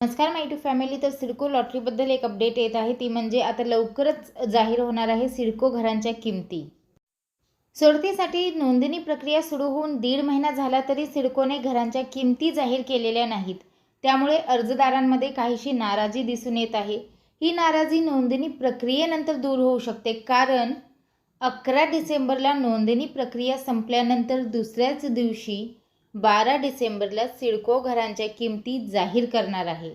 नमस्कार माय to family तर सिडको लॉटरीबद्दल एक अपडेट येत आहे. ती म्हणजे आता लवकरच जाहीर होणार आहे सिडको घरांच्या किमती. सोडतीसाठी नोंदणी प्रक्रिया सुरू होऊन दीड महिना झाला तरी सिडकोने घरांच्या किमती जाहीर केलेल्या नाहीत. त्यामुळे अर्जदारांमध्ये काहीशी नाराजी दिसून येत आहे. ही नाराजी नोंदणी प्रक्रियेनंतर दूर होऊ शकते कारण अकरा डिसेंबरला नोंदणी प्रक्रिया संपल्यानंतर दुसऱ्याच दिवशी बारा डिसेंबरला सिडको घरांच्या किमती जाहीर करणार आहे.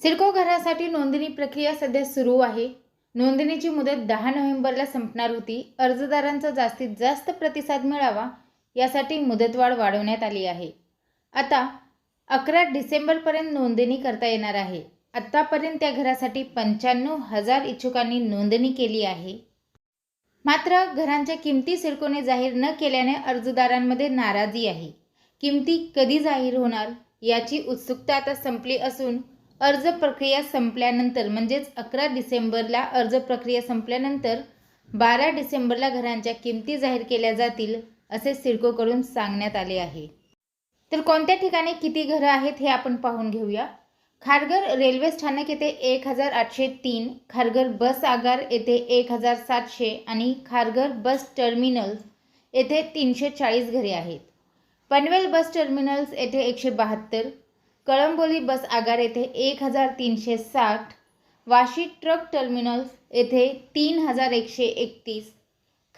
सिडको घरासाठी नोंदणी प्रक्रिया सध्या सुरू आहे. नोंदणीची मुदत दहा नोव्हेंबरला संपणार होती. अर्जदारांचा जास्तीत जास्त प्रतिसाद मिळावा यासाठी मुदतवाढ वाढवण्यात आली आहे. आता अकरा डिसेंबरपर्यंत नोंदणी करता येणार आहे. आत्तापर्यंत त्या घरासाठी पंच्याण्णव हजार इच्छुकांनी नोंदणी केली आहे. मात्र घरांच्या किमती सिडकोने जाहीर न केल्याने अर्जदारांमध्ये नाराजी आहे. किमती कधी जाहीर होणार याची उत्सुकता आता संपली असून अर्ज प्रक्रिया संपल्यानंतर म्हणजेच अकरा डिसेंबरला अर्ज प्रक्रिया संपल्यानंतर बारा डिसेंबरला घरांच्या किमती जाहीर केल्या जातील असे सिडकोकडून सांगण्यात आले आहे. तर कोणत्या ठिकाणी किती घरं आहेत हे आपण पाहून घेऊया. खारघर रेल्वे स्थानक येथे एक हजार आठशे तीन खारघर बस आगार येथे एक हजार सातशे आणि खारघर बस टर्मिनल्स येथे तीनशे चाळीस घरे आहेत. पनवेल बस टर्मिनल्स येथे एकशे बहात्तर कळंबोली बस आगार येथे एक हजार तीनशे साठ वाशी ट्रक टर्मिनल्स येथे तीन हजार एकशे एकतीस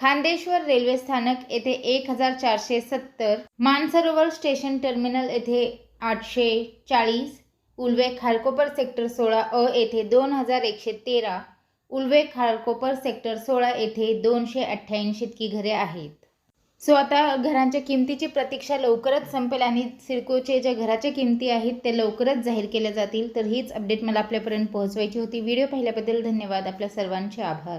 खांदेश्वर रेल्वे स्थानक येथे एक हजार चारशे सत्तर मानसरोवर स्टेशन टर्मिनल येथे आठशे चाळीस उल्वे खारकोपर सेक्टर सोळा अ येथे दोन हजार एकशे तेरा उल्वे खारकोपर सेक्टर सोळा येथे दोनशे अठ्ठ्याऐंशी इतकी घरे आहेत. सो आता घरांच्या किमतीची प्रतीक्षा लवकरच संपेल आणि सिडकोचे ज्या घराच्या किमती आहेत ते लवकरच जाहीर केल्या जातील. तर हीच अपडेट मला आपल्यापर्यंत पोहोचवायची होती. व्हिडिओ पाहिल्याबद्दल धन्यवाद. आपल्या सर्वांचे आभार.